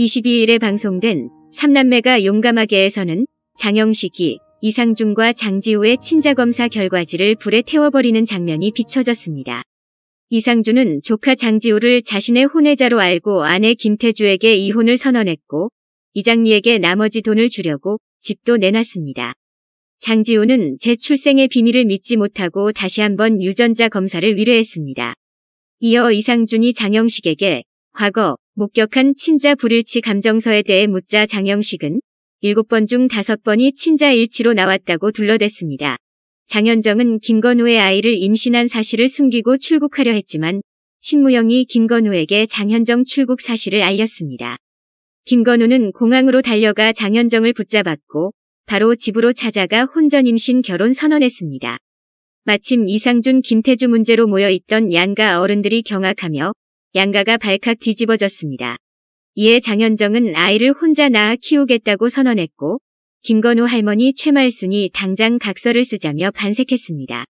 22일에 방송된 삼남매가 용감하게에서는 장영식이 이상준과 장지우의 친자검사 결과지를 불에 태워버리는 장면이 비춰졌습니다. 이상준은 조카 장지우를 자신의 혼외자로 알고 아내 김태주에게 이혼을 선언했고 이장리에게 나머지 돈을 주려고 집도 내놨습니다. 장지우는 제 출생의 비밀을 믿지 못하고 다시 한번 유전자 검사를 위뢰했습니다. 이어 이상준이 장영식에게 과거 목격한 친자 불일치 감정서에 대해 묻자 장영식은 7번 중 5번이 친자 일치로 나왔다고 둘러댔습니다. 장현정은 김건우의 아이를 임신한 사실을 숨기고 출국하려 했지만 신무영이 김건우에게 장현정 출국 사실을 알렸습니다. 김건우는 공항으로 달려가 장현정을 붙잡았고 바로 집으로 찾아가 혼전 임신 결혼 선언했습니다. 마침 이상준 김태주 문제로 모여있던 양가 어른들이 경악하며 양가가 발칵 뒤집어졌습니다. 이에 장현정은 아이를 혼자 낳아 키우겠다고 선언했고 김건우 할머니 최말순이 당장 각서를 쓰자며 반색했습니다.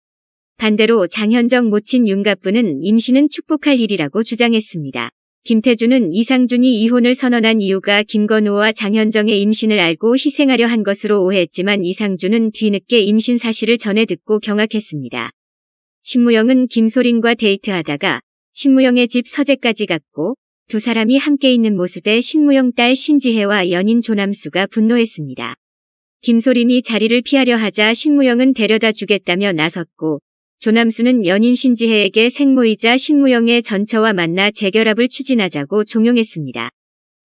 반대로 장현정 모친 윤갑부는 임신은 축복할 일이라고 주장했습니다. 김태주는 이상준이 이혼을 선언한 이유가 김건우와 장현정의 임신을 알고 희생하려 한 것으로 오해했지만 이상준은 뒤늦게 임신 사실을 전해 듣고 경악했습니다. 신무영은 김소린과 데이트하다가 신무영의 집 서재까지 갔고 두 사람이 함께 있는 모습에 신무영 딸 신지혜와 연인 조남수가 분노했습니다. 김소림이 자리를 피하려 하자 신무영은 데려다 주겠다며 나섰고 조남수는 연인 신지혜에게 생모이자 신무영의 전처와 만나 재결합을 추진하자고 종용했습니다.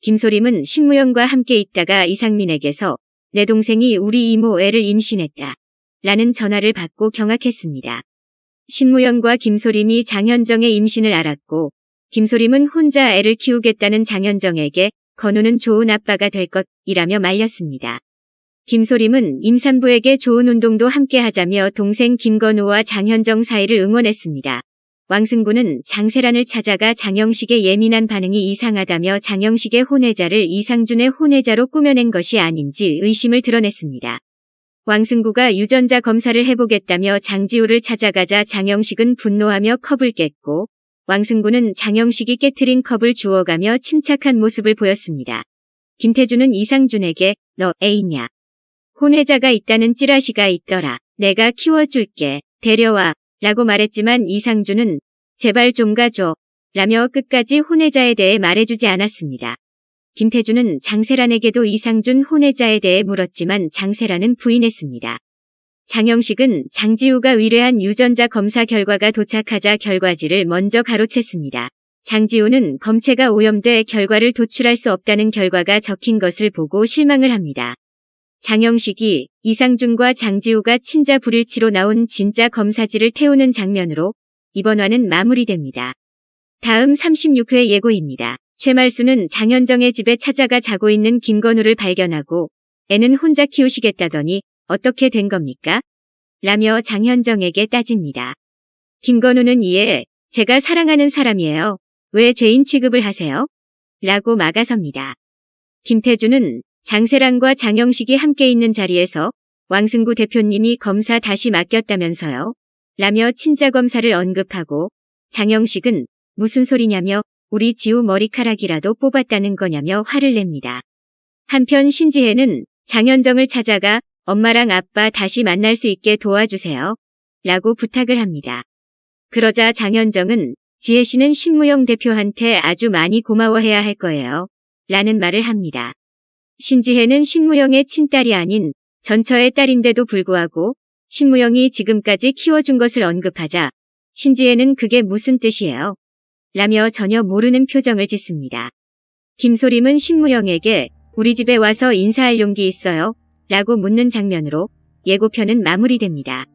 김소림은 신무영과 함께 있다가 이상민에게서 내 동생이 우리 이모 애를 임신했다. 라는 전화를 받고 경악했습니다. 신무영과 김소림이 장현정의 임신을 알았고 김소림은 혼자 애를 키우겠다는 장현정에게 건우는 좋은 아빠가 될 것이라며 말렸습니다. 김소림은 임산부에게 좋은 운동도 함께 하자며 동생 김건우와 장현정 사이를 응원했습니다. 왕승구는 장세란을 찾아가 장영식의 예민한 반응이 이상하다며 장영식의 혼외자를 이상준의 혼외자로 꾸며낸 것이 아닌지 의심을 드러냈습니다. 왕승구가 유전자 검사를 해보겠다며 장지우를 찾아가자 장영식은 분노하며 컵을 깼고 왕승구는 장영식이 깨트린 컵을 주워가며 침착한 모습을 보였습니다. 김태주는 이상준에게 너 애이냐? 혼외자가 있다는 찌라시가 있더라. 내가 키워줄게. 데려와. 라고 말했지만 이상준은 제발 좀 가줘. 라며 끝까지 혼외자에 대해 말해주지 않았습니다. 김태주는 장세란에게도 이상준 혼외자에 대해 물었지만 장세란은 부인했습니다. 장영식은 장지우가 의뢰한 유전자 검사 결과가 도착하자 결과지를 먼저 가로챘습니다. 장지우는 검체가 오염돼 결과를 도출할 수 없다는 결과가 적힌 것을 보고 실망을 합니다. 장영식이 이상준과 장지우가 친자 불일치로 나온 진짜 검사지를 태우는 장면으로 이번 화는 마무리됩니다. 다음 36회 예고입니다. 최말수는 장현정의 집에 찾아가 자고 있는 김건우를 발견하고 애는 혼자 키우시겠다더니 어떻게 된 겁니까? 라며 장현정에게 따집니다. 김건우는 이에 제가 사랑하는 사람이에요. 왜 죄인 취급을 하세요? 라고 막아섭니다. 김태주는 장세란과 장영식이 함께 있는 자리에서 왕승구 대표님이 검사 다시 맡겼다면서요. 라며 친자 검사를 언급하고 장영식은 무슨 소리냐며 우리 지우 머리카락이라도 뽑았다는 거냐며 화를 냅니다. 한편 신지혜는 장현정을 찾아가 엄마랑 아빠 다시 만날 수 있게 도와주세요. 라고 부탁을 합니다. 그러자 장현정은 지혜 씨는 신무영 대표한테 아주 많이 고마워해야 할 거예요. 라는 말을 합니다. 신지혜는 신무영의 친딸이 아닌 전처의 딸인데도 불구하고 신무영이 지금까지 키워준 것을 언급하자 신지혜는 그게 무슨 뜻이에요? 라며 전혀 모르는 표정을 짓습니다. 김소림은 신무영에게 우리 집에 와서 인사할 용기 있어요? 라고 묻는 장면으로 예고편은 마무리됩니다.